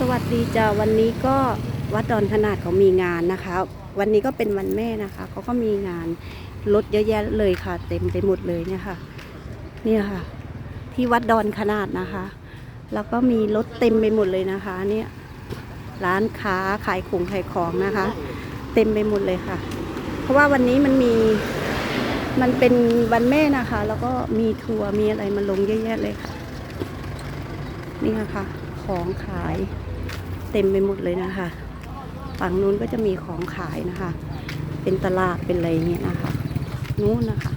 สวัสดีจ้าวันนี้ก็วัดดอนขนาดเขามีงานนะคะ วันนี้ก็เป็นวันแม่นะคะเขาก็มีงานรถเยอะแยะเลยค่ะ เต็มไปหมดเลยเนี่ยค่ะ เนี่ยค่ะ ที่วัดดอนขนาดนะคะ แล้วก็มีรถเต็มไปหมดเลยนะคะ เนี่ยร้านค้าขายของขายของนะคะ เต็มไปหมดเลยค่ะ เพราะว่าวันนี้มันมีมันเป็นวันแม่นะคะ แล้วก็มีทัวร์มีอะไรมาลงเยอะแยะเลยค่ะ นี่ค่ะ ของขายเต็มไปหมดเลยนะคะ ฝั่งนู้นก็จะมีของขายนะคะ เป็นตลาดเป็นอะไรเงี้ยนะคะ นู้นนะคะ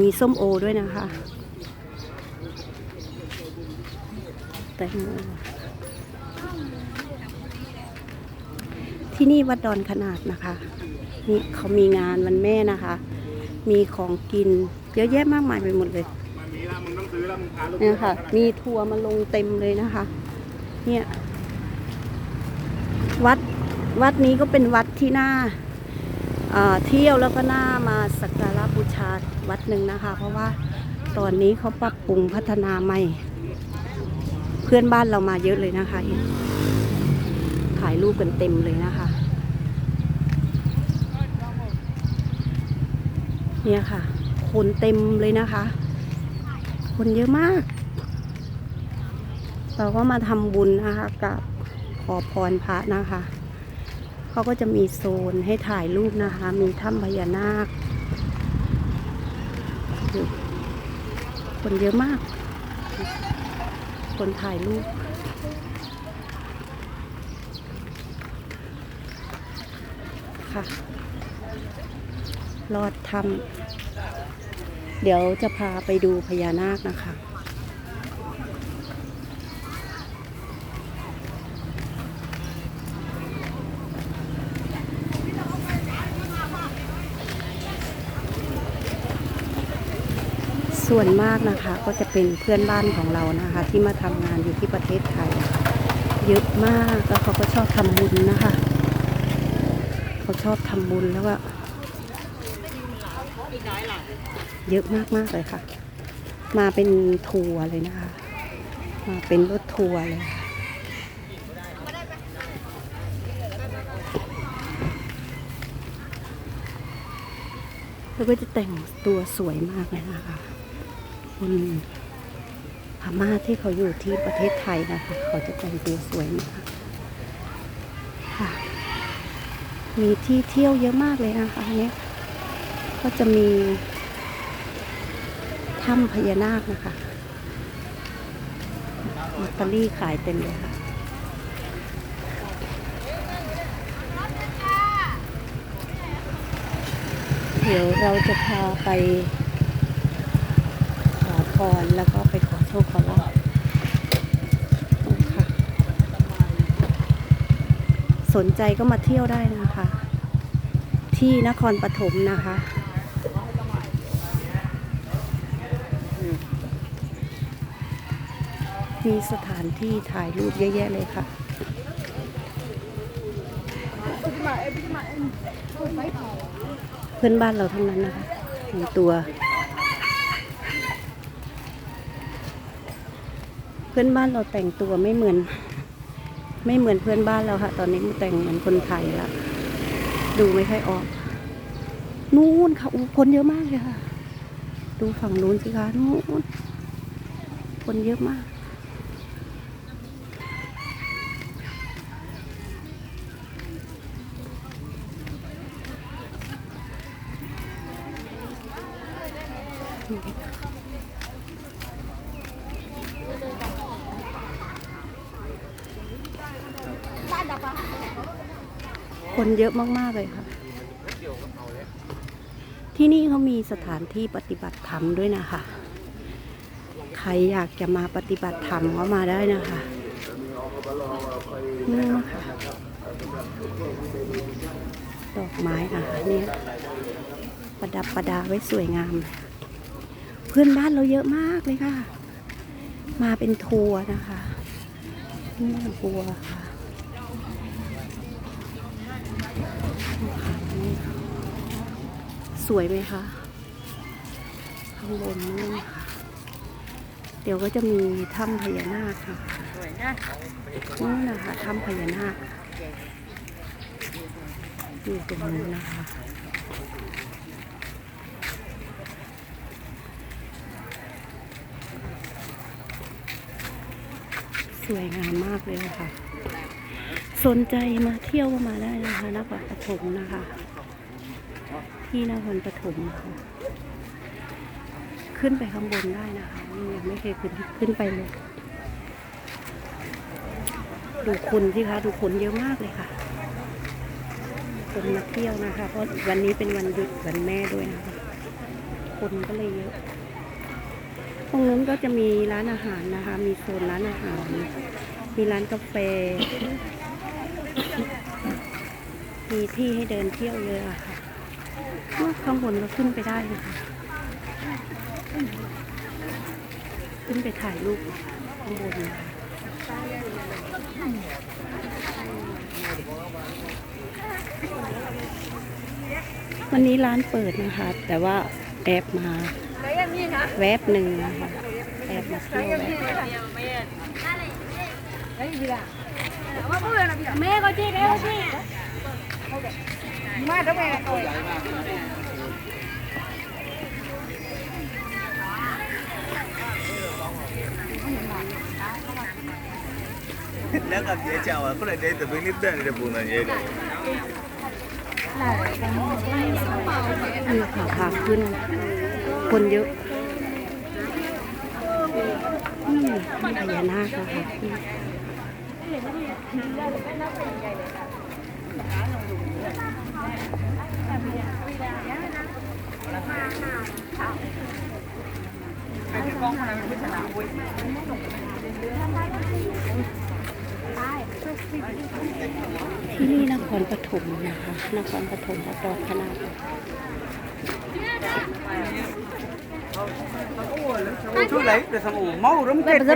มีส้มโอด้วยนะคะ แตงโมที่นี่วัดดอนขนาดนะคะ นี่เขามีงานวันแม่นะคะ มีของกิน เยอะแยะมากมายไปหมดเลยมันมีแล้วมึงต้องซื้อแล้วมึงพาลูกเนี่ยค่ะ มีทัวร์มาลงเต็มเลยนะคะ เนี่ย วัดวัดนี้ก็เป็นวัดที่น่าเอ่อเที่ยวแล้วก็น่ามาสักการะบูชาวัดหนึ่งนะคะ เพราะว่าตอนนี้เขาปรับปรุงพัฒนาใหม่ เพื่อนบ้านเรามาเยอะเลยนะคะถ่ายรูปกันเต็มเลยนะคะ เนี่ยค่ะ คนเต็มเลยนะคะ คนเยอะมาก เราก็มาทำบุญนะคะกับขอพรพระนะคะ เขาก็จะมีโซนให้ถ่ายรูปนะคะ มีถ้ำพญานาค คนเยอะมาก คนถ่ายรูปค่ะ รอดทำเดี๋ยวจะพาไปดูพญานาคนะคะ ส่วนมากนะคะก็จะเป็นเพื่อนบ้านของเรานะคะ ที่มาทำงานอยู่ที่ประเทศไทย เยอะมากแล้วเขาก็ชอบทำบุญนะคะ เขาชอบทำบุญแล้วก็เยอะมากมากเลยค่ะ มาเป็นทัวร์เลยนะคะ มาเป็นรถทัวร์เลยแล้วก็จะแต่งตัวสวยมากเลยนะคะคนพม่าที่เขาอยู่ที่ประเทศไทยนะคะ เขาจะแต่งตัวสวยมากค่ะ มีที่เที่ยวเยอะมากเลยนะคะอันเนี้ยก็จะมีถ้ำพญานาคนะคะลอตเตอรี่ขายเต็มเลยค่ะเดี๋ยวเราจะพาไปขอพรแล้วก็ไปขอโชคขอลาภค่ะ สนใจก็มาเที่ยวได้นะคะ ที่นครปฐมนะคะมีสถานที่ถ่ายรูปเยอะแยะเลยค่ะ เพื่อนบ้านเราทั้งนั้นนะคะตัว เพื่อนบ้านเราแต่งตัวไม่เหมือน ไม่เหมือนเพื่อนบ้านเราค่ะ ตอนนี้แต่งเหมือนคนไทยละดูไม่ค่อยออก นู่นค่ะอู้คนเยอะมากเลยค่ะ ดูฝั่งนู้นสิคะนู่นคนเยอะมาก คนเยอะมาก ๆ เลยค่ะ ที่นี่เขามีสถานที่ปฏิบัติธรรมด้วยนะคะ ใครอยากจะมาปฏิบัติธรรมก็มาได้นะคะนี่นะคะดอกไม้นะคะเนี่ยประดับประดาไว้สวยงาม เพื่อนบ้านเราเยอะมากเลยค่ะ มาเป็นทัวร์นะคะนี่ทัวร์ค่ะ สวยไหมคะข้างบนนู่นค่ะดี๋ยวก็จะมีถ้ำพญานาคค่ะสวยนะนี่นะคะถ้ำพญานาคอยู่ตรงนู้นนะคะสวยงามมากเลยค่ะ สนใจมาเที่ยวมาได้นะคะนครปฐมนะคะ ที่นครปฐมค่ะขึ้นไปข้างบนได้นะคะนี่ยังไม่เคยขึ้นขึ้นไปเลยดูคนสิคะดูคนเยอะมากเลยค่ะ คนมาเที่ยวนะคะ เพราะวันนี้เป็นวันหยุดวันแม่ด้วยนะคะคนก็เลยเยอะตรงนู้นก็จะมีร้านอาหารนะคะ มีโซนร้านอาหาร มีร้านกาแฟ มีที่ให้เดินเที่ยวเยอะอะค่ะข้างบนก็ขึ้นไปได้นะคะขึ้นไปถ่ายรูปข้างบนนะวันนี้ร้านเปิดนะคะ แต่ว่าแอบมาแวยังมีนะแวบหนึ่งนะคะแอบมาเที่ยวแวบ मैं को जी रहे हो मैं तो मैं को Nếu gặp dễ chào à, có thể đây từ bên nít đây để buồn là vậy rồi. นี่ค่ะพาขึ้น คนเยอะนี่พญานาคค่ะ ที่นี่นครปฐมนะคะ นครปฐมวัดดอนขนาด 出来这什么毛绒 เปิดจ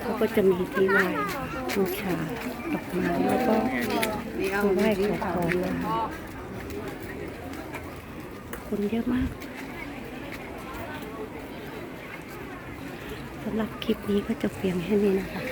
เขาก็จะมีที่ไหว้บูชาดอกไม้แล้วก็มาไหว้ขอพรนะคะคนเยอะมากสำหรับคลิปนี้ก็จะเพียงแค่นี้นะคะ